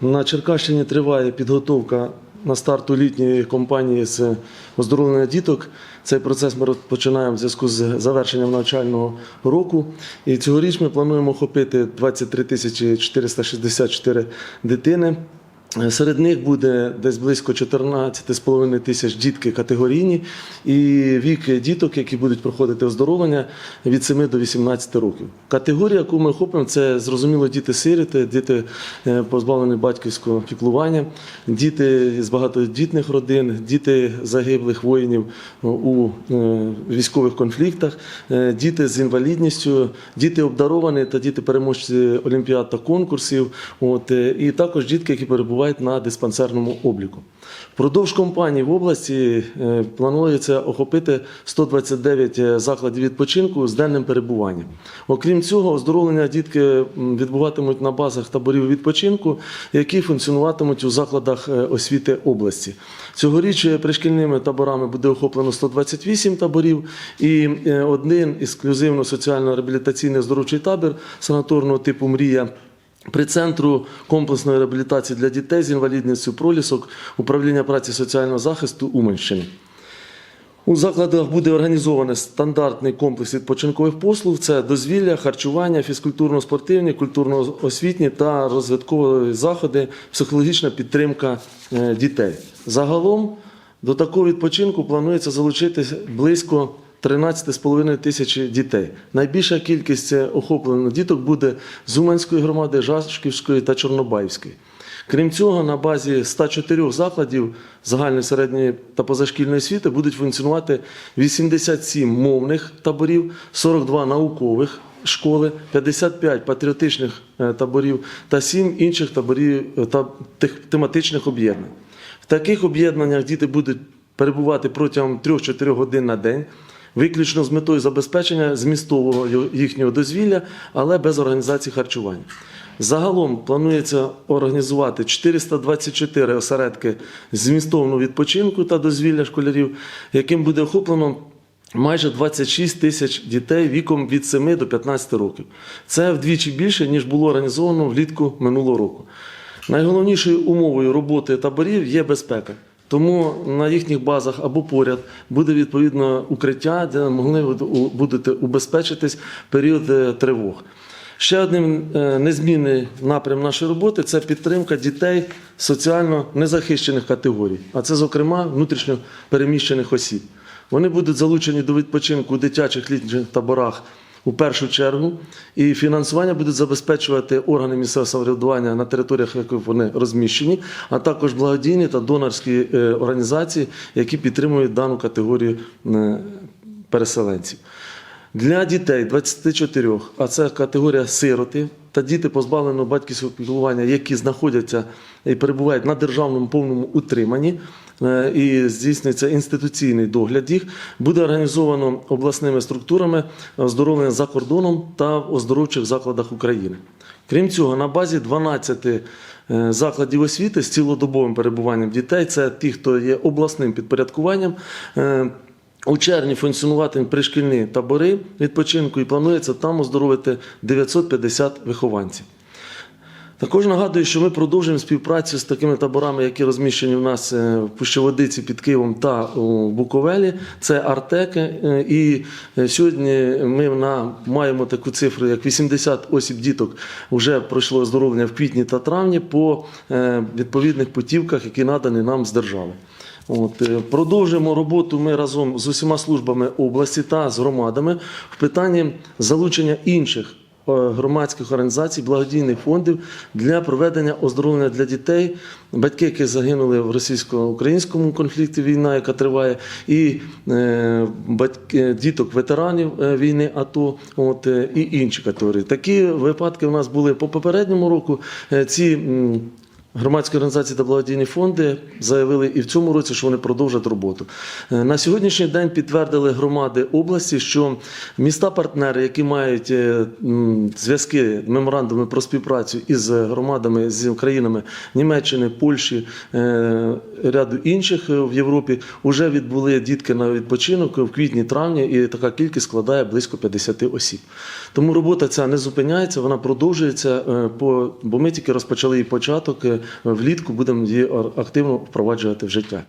На Черкащині триває підготовка на старту літньої кампанії з оздоровлення діток. Цей процес ми розпочинаємо в зв'язку з завершенням навчального року. І цьогоріч ми плануємо охопити 23 тисячі 464 дитини. Серед них буде десь близько 14,5 тисяч дітки категорійні і вік діток, які будуть проходити оздоровлення від 7 до 18 років. Категорія, яку ми охопимо, це зрозуміло діти-сироти, діти е, позбавлені батьківського піклування, діти з багатодітних родин, діти загиблих воїнів у е, військових конфліктах, е, діти з інвалідністю, діти обдаровані та діти переможці олімпіад та конкурсів. От, е, і також дітки, які перебувають на диспансерному обліку. Впродовж кампанії в області е, планується охопити 129 закладів відпочинку з денним перебуванням. Окрім цього, оздоровлення дітки відбуватимуть на базах таборів відпочинку, які функціонуватимуть у закладах е, освіти області. Цьогоріч е, пришкільними таборами буде охоплено 128 таборів, і е, один ексклюзивно соціально-реабілітаційний оздоровчий табір санаторного типу Мрія. При центру комплексної реабілітації для дітей з інвалідністю пролісок управління праці соціального захисту Уманщини. У закладах буде організований стандартний комплекс відпочинкових послуг: це дозвілля, харчування, фізкультурно-спортивні, культурно-освітні та розвиткові заходи, психологічна підтримка е, дітей. Загалом до такого відпочинку планується залучити близько 13,5 тисячі дітей. Найбільша кількість охоплених діток буде з Уманської громади, Жашківської та Чорнобаївської. Крім цього, на базі 104 закладів загальної середньої та позашкільної освіти будуть функціонувати 87 мовних таборів, 42 наукових школи, 55 патріотичних е, таборів та 7 інших таборів е, та тематичних об'єднань. В таких об'єднаннях діти будуть перебувати протягом 3-4 годин на день, виключно з метою забезпечення змістового їхнього дозвілля, але без організації харчування. Загалом планується організувати 424 осередки змістовного відпочинку та дозвілля школярів, яким буде охоплено майже 26 тисяч дітей віком від 7 до 15 років. Це вдвічі більше, ніж було організовано влітку минулого року. Найголовнішою умовою роботи таборів є безпека. Тому на їхніх базах або поряд буде відповідно укриття, де могли будете убезпечитись період е, тривог. Ще один е, незмінний напрям нашої роботи це підтримка дітей соціально незахищених категорій, а це, зокрема, внутрішньо переміщених осіб. Вони будуть залучені до відпочинку у дитячих літніх таборах у першу чергу, і фінансування будуть забезпечувати органи місцевого самоврядування на територіях, в яких вони розміщені, а також благодійні та донорські е, організації, які підтримують дану категорію е, переселенців. Для дітей 24, а це категорія сироти та діти позбавленого батьківського піклування, які знаходяться і перебувають на державному повному утриманні, е, і здійснюється інституційний догляд їх, буде організовано обласними структурами оздоровлення за кордоном та в оздоровчих закладах України. Крім цього, на базі 12 е, закладів освіти з цілодобовим перебуванням дітей, це ті, хто є обласним підпорядкуванням. У червні функціонуватимуть пришкільні табори відпочинку і планується там оздоровити 950 вихованців. Також нагадую, що ми продовжуємо співпрацю з такими таборами, які розміщені в нас е, в Пущеводиці під Києвом та у Буковелі. Це Артеки. Е, І е, сьогодні ми на, маємо таку цифру, як 80 осіб діток вже пройшло оздоровлення в квітні та травні по відповідних путівках, які надані нам з держави. От, продовжуємо роботу ми разом з усіма службами області та з громадами в питанні залучення інших громадських організацій, благодійних фондів для проведення оздоровлення для дітей, батьки, які загинули в російсько-українському конфлікті війна, яка триває, і е, батьки, діток ветеранів е, війни АТО, от, е, і інші категорії. Такі випадки у нас були по попередньому року. Е, Ці Громадські організації та благодійні фонди заявили і в цьому році, що вони продовжать роботу. Е, На сьогоднішній день підтвердили громади області, що міста-партнери, які мають е, зв'язки, меморандуми про співпрацю із громадами з країнами Німеччини, Польщі, е, ряду інших в Європі, вже відбули дітки на відпочинок в квітні-травні, і така кількість складає близько 50 осіб. Тому робота ця не зупиняється, вона продовжується, бо ми тільки розпочали її початок. Влітку будемо її активно впроваджувати в життя.